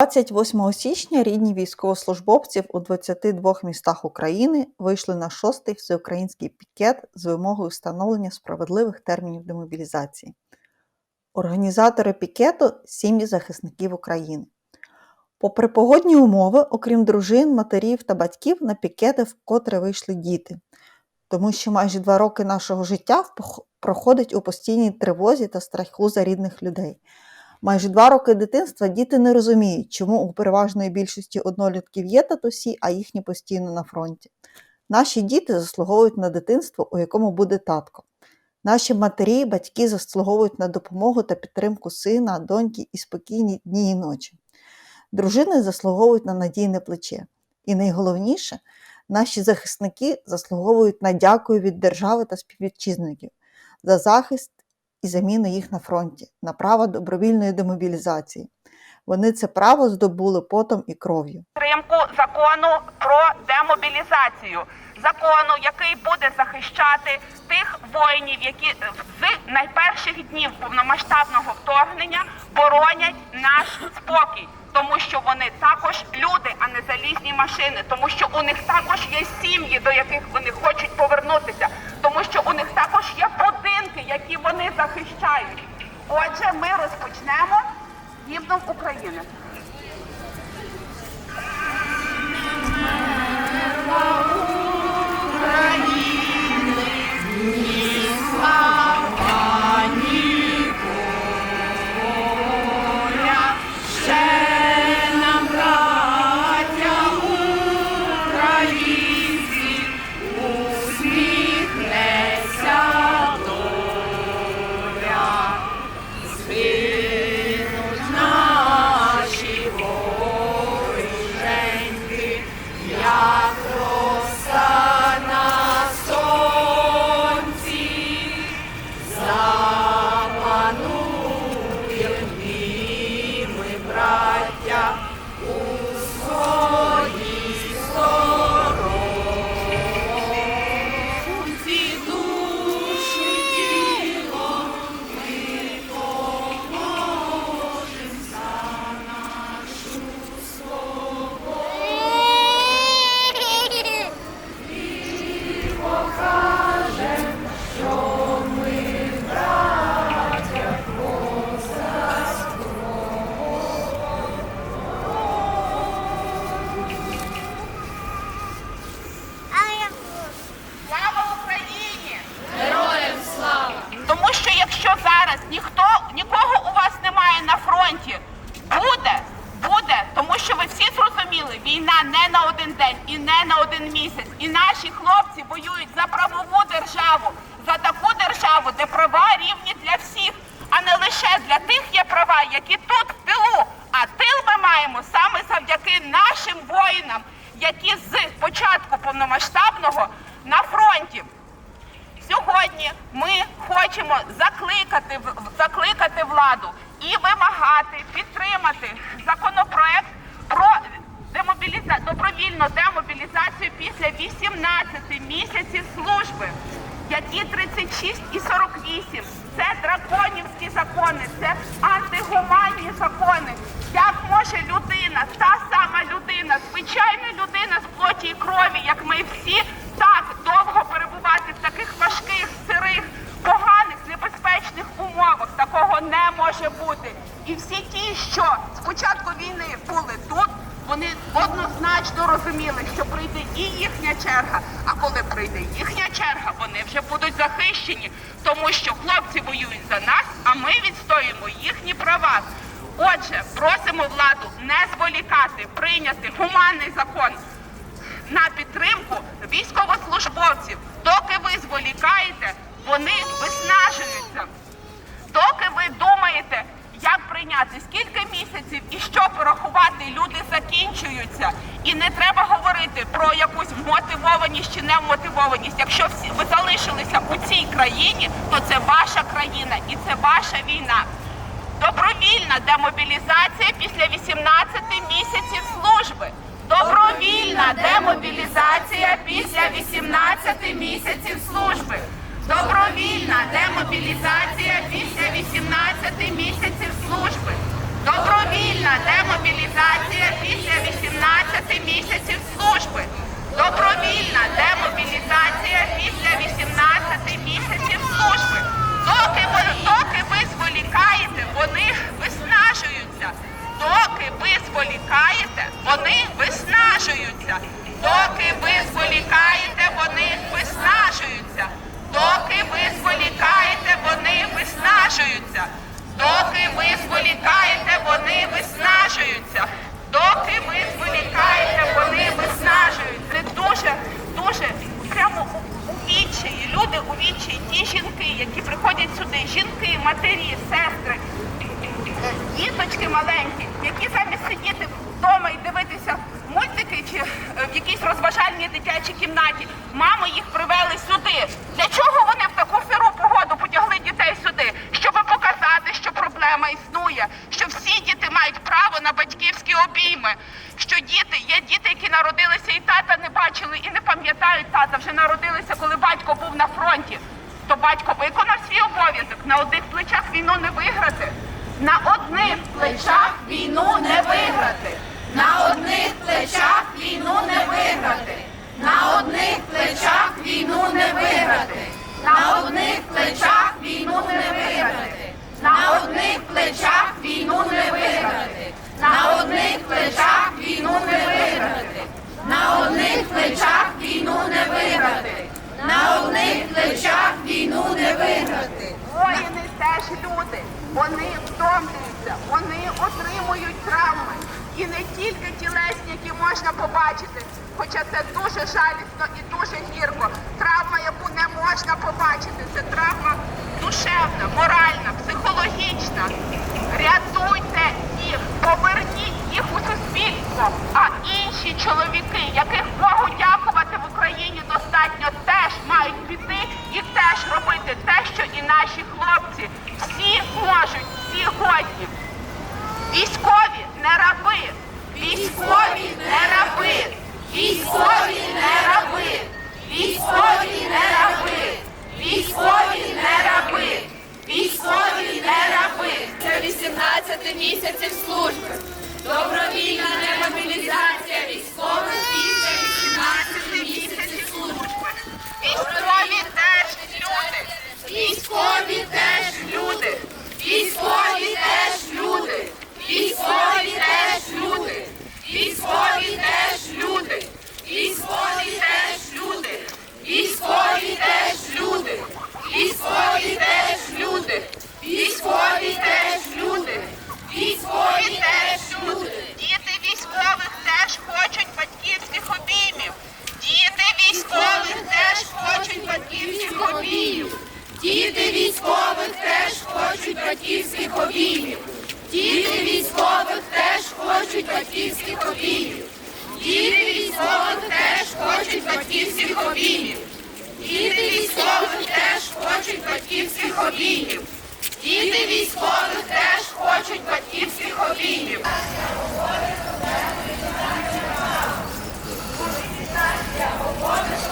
28 січня рідні військовослужбовців у 22 містах України вийшли на шостий всеукраїнський пікет з вимогою встановлення справедливих термінів демобілізації. Організатори пікету сім'ї захисників України. Попри погодні умови, окрім дружин, матерів та батьків, на пікети вкотре вийшли діти, тому що майже два роки нашого життя проходить у постійній тривозі та страху за рідних людей. Майже два роки дитинства діти не розуміють, чому у переважної більшості однолітків є татусі, а їхні постійно на фронті. Наші діти заслуговують на дитинство, у якому буде татко. Наші матері, батьки заслуговують на допомогу та підтримку сина, доньки і спокійні дні і ночі. Дружини заслуговують на надійне плече. І найголовніше, наші захисники заслуговують на дякую від держави та співвітчизників за захист і заміну їх на фронті, на право добровільної демобілізації. Вони це право здобули потом і кров'ю. підтримку закону про демобілізацію, закону, який буде захищати тих воїнів, які з найперших днів повномасштабного вторгнення боронять наш спокій. Тому що вони також люди, а не залізні машини, тому що у них також є сім'ї, до яких вони хочуть повернутися, буде, буде, тому що ви всі зрозуміли, війна не на один день і не на один місяць. І наші хлопці воюють за правову державу, за таку державу, де права рівні для всіх, а не лише для тих є права, які тут в тилу. А тил ми маємо саме завдяки нашим воїнам, які з початку повномасштабного на фронті. Сьогодні ми хочемо закликати, закликати владу і вимагати підтримати законопроект про демобіліза... добровільну демобілізацію після 18 місяців служби, які 36 і 48. Це драконівські закони, це антигуманні закони. Як може людина, та сама людина, звичайна людина з плоті і крові, як ми всі, так довго перебувати в таких важких, сирих, поганих, небезпечних умовах. Такого не може бути. І всі ті, що з початку війни були тут, вони однозначно розуміли, що прийде і їхня черга. А коли прийде їхня черга, вони вже будуть захищені, тому що хлопці воюють за нас, а ми відстоюємо їхні права. Отже, просимо владу не зволікати, прийняти гуманний закон на підтримку мотивованість чи немотивованість. Якщо всі ви залишилися у цій країні, то це ваша країна і це ваша війна. Добровільна демобілізація після 18 місяців служби. Добровільна демобілізація після 18 місяців служби. Добровільна демобілізація після 18 місяців служби. Добровільна демобілізація. Сестри, діточки маленькі, які замість сидіти вдома і дивитися мультики чи е, в якійсь розважальній дитячій кімнаті, мами їх привели сюди. Для чого вони в таку сиру погоду потягли дітей сюди? Щоб показати, що проблема існує, що всі діти мають право на батьківські обійми. Що діти є діти, які народилися і тата не бачили і не пам'ятають тата, вже народилися, коли батько був на фронті. То батько виконав свій обов'язок. На одних плечах війну не виграти. На одних плечах війну не виграти. На одних плечах війну не виграти. На одних плечах війну не виграти. На одних плечах війну не виграти. На одних плечах війну не виграти. На одних плечах війну не виграти. На одних плечах війну не виграти. На одних плечах війну не виграти. Воїни люди. Вони втомлюються, вони отримують травми. І не тільки тілесні, які можна побачити, хоча це дуже жалісно і дуже гірко. Травма, яку не можна побачити, це травма душевна, моральна, психологічна. Рятуйте їх, поверніть їх у суспільство. А інші чоловіки, яких Богу дякувати в Україні достатньо, теж мають піти і теж робити те, що і наші хлопці. Всі можуть, всі годні. Військові не раби. Військові не раби. Військові не раби. Військові не раби. Військові не раби. Військові не раби. Це 18 місяців служби. Добровільна демобілізація військових Діти військових теж хочуть батьківських обіймів. Діти військових теж хочуть батьківських обіймів. Діти військових теж хочуть батьківських обіймів. Діти військових теж хочуть батьківських обіймів. Діти військових теж хочуть батьківських обіймів. Говорить,